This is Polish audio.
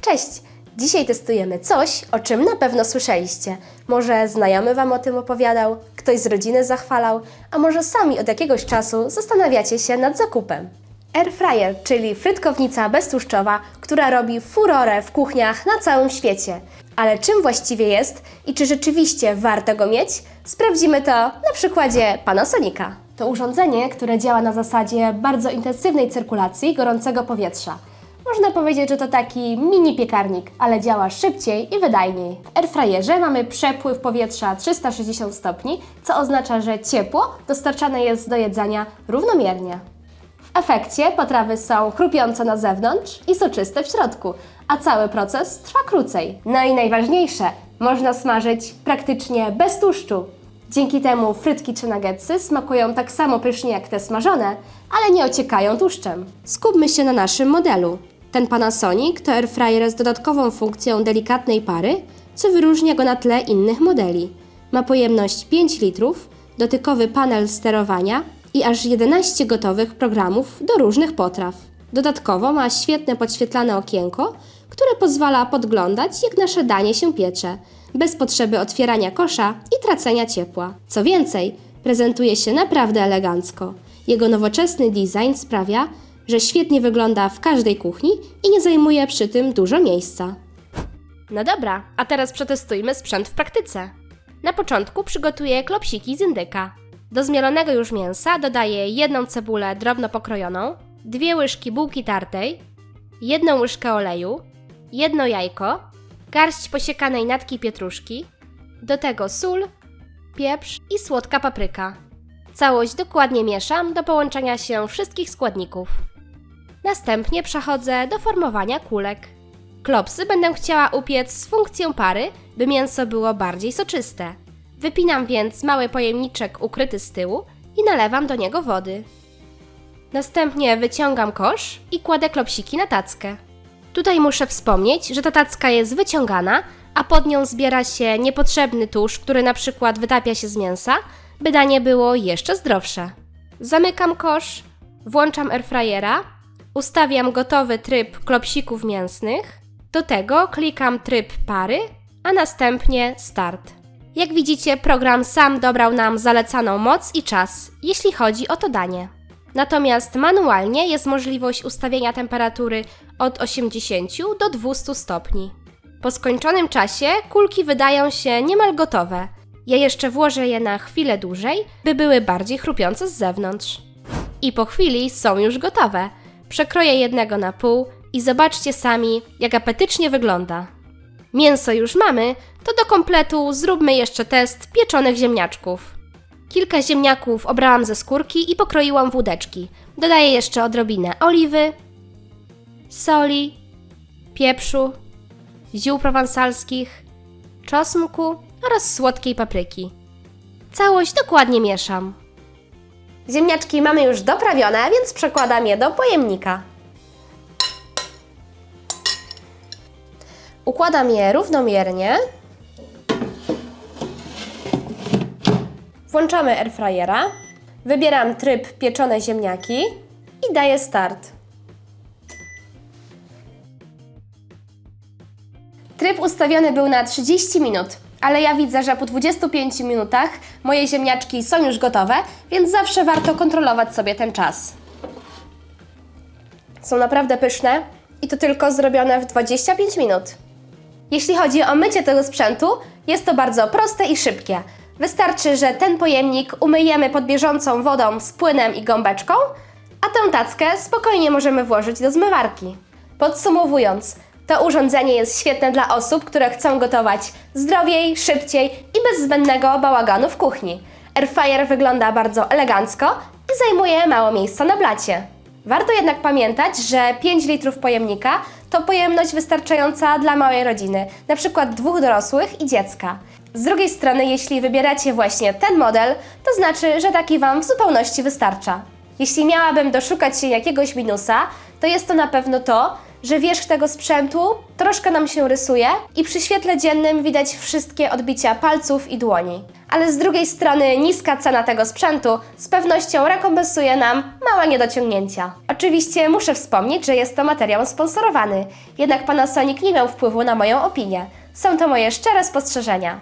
Cześć! Dzisiaj testujemy coś, o czym na pewno słyszeliście. Może znajomy Wam o tym opowiadał, ktoś z rodziny zachwalał, a może sami od jakiegoś czasu zastanawiacie się nad zakupem. Air fryer, czyli frytkownica beztłuszczowa, która robi furorę w kuchniach na całym świecie. Ale czym właściwie jest i czy rzeczywiście warto go mieć? Sprawdzimy to na przykładzie Panasonica. To urządzenie, które działa na zasadzie bardzo intensywnej cyrkulacji gorącego powietrza. Można powiedzieć, że to taki mini piekarnik, ale działa szybciej i wydajniej. W airfryerze mamy przepływ powietrza 360 stopni, co oznacza, że ciepło dostarczane jest do jedzenia równomiernie. W efekcie potrawy są chrupiące na zewnątrz i soczyste w środku, a cały proces trwa krócej. No i najważniejsze, można smażyć praktycznie bez tłuszczu. Dzięki temu frytki czy nuggetsy smakują tak samo pysznie jak te smażone, ale nie ociekają tłuszczem. Skupmy się na naszym modelu. Ten Panasonic to airfryer z dodatkową funkcją delikatnej pary, co wyróżnia go na tle innych modeli. Ma pojemność 5 litrów, dotykowy panel sterowania i aż 11 gotowych programów do różnych potraw. Dodatkowo ma świetne podświetlane okienko, które pozwala podglądać, jak nasze danie się piecze, bez potrzeby otwierania kosza i tracenia ciepła. Co więcej, prezentuje się naprawdę elegancko. Jego nowoczesny design sprawia, że świetnie wygląda w każdej kuchni i nie zajmuje przy tym dużo miejsca. No dobra, a teraz przetestujmy sprzęt w praktyce. Na początku przygotuję klopsiki z indyka. Do zmielonego już mięsa dodaję jedną cebulę drobno pokrojoną, dwie łyżki bułki tartej, jedną łyżkę oleju, jedno jajko, garść posiekanej natki pietruszki, do tego sól, pieprz i słodka papryka. Całość dokładnie mieszam do połączenia się wszystkich składników. Następnie przechodzę do formowania kulek. Klopsy będę chciała upiec z funkcją pary, by mięso było bardziej soczyste. Wypinam więc mały pojemniczek ukryty z tyłu i nalewam do niego wody. Następnie wyciągam kosz i kładę klopsiki na tackę. Tutaj muszę wspomnieć, że ta tacka jest wyciągana, a pod nią zbiera się niepotrzebny tłuszcz, który na przykład wytapia się z mięsa, by danie było jeszcze zdrowsze. Zamykam kosz, włączam airfryera, ustawiam gotowy tryb klopsików mięsnych, do tego klikam tryb pary, a następnie start. Jak widzicie, program sam dobrał nam zalecaną moc i czas, jeśli chodzi o to danie. Natomiast manualnie jest możliwość ustawienia temperatury od 80 do 200 stopni. Po skończonym czasie kulki wydają się niemal gotowe. Ja jeszcze włożę je na chwilę dłużej, by były bardziej chrupiące z zewnątrz. I po chwili są już gotowe. Przekroję jednego na pół i zobaczcie sami, jak apetycznie wygląda. Mięso już mamy, to do kompletu zróbmy jeszcze test pieczonych ziemniaczków. Kilka ziemniaków obrałam ze skórki i pokroiłam w. Dodaję jeszcze odrobinę oliwy, soli, pieprzu, ziół prowansalskich, czosnku oraz słodkiej papryki. Całość dokładnie mieszam. Ziemniaczki mamy już doprawione, więc przekładam je do pojemnika. Układam je równomiernie. Włączamy airfryera. Wybieram tryb pieczone ziemniaki i daję start. Tryb ustawiony był na 30 minut, ale ja widzę, że po 25 minutach moje ziemniaczki są już gotowe, więc zawsze warto kontrolować sobie ten czas. Są naprawdę pyszne i to tylko zrobione w 25 minut. Jeśli chodzi o mycie tego sprzętu, jest to bardzo proste i szybkie. Wystarczy, że ten pojemnik umyjemy pod bieżącą wodą z płynem i gąbeczką, a tę tackę spokojnie możemy włożyć do zmywarki. Podsumowując, to urządzenie jest świetne dla osób, które chcą gotować zdrowiej, szybciej i bez zbędnego bałaganu w kuchni. Airfryer wygląda bardzo elegancko i zajmuje mało miejsca na blacie. Warto jednak pamiętać, że 5 litrów pojemnika to pojemność wystarczająca dla małej rodziny, przykład dwóch dorosłych i dziecka. Z drugiej strony, jeśli wybieracie właśnie ten model, to znaczy, że taki Wam w zupełności wystarcza. Jeśli miałabym doszukać się jakiegoś minusa, to jest to na pewno to, że wierzch tego sprzętu troszkę nam się rysuje i przy świetle dziennym widać wszystkie odbicia palców i dłoni. ale z drugiej strony niska cena tego sprzętu z pewnością rekompensuje nam małe niedociągnięcia. Oczywiście muszę wspomnieć, że jest to materiał sponsorowany, jednak Panasonic nie miał wpływu na moją opinię. Są to moje szczere spostrzeżenia.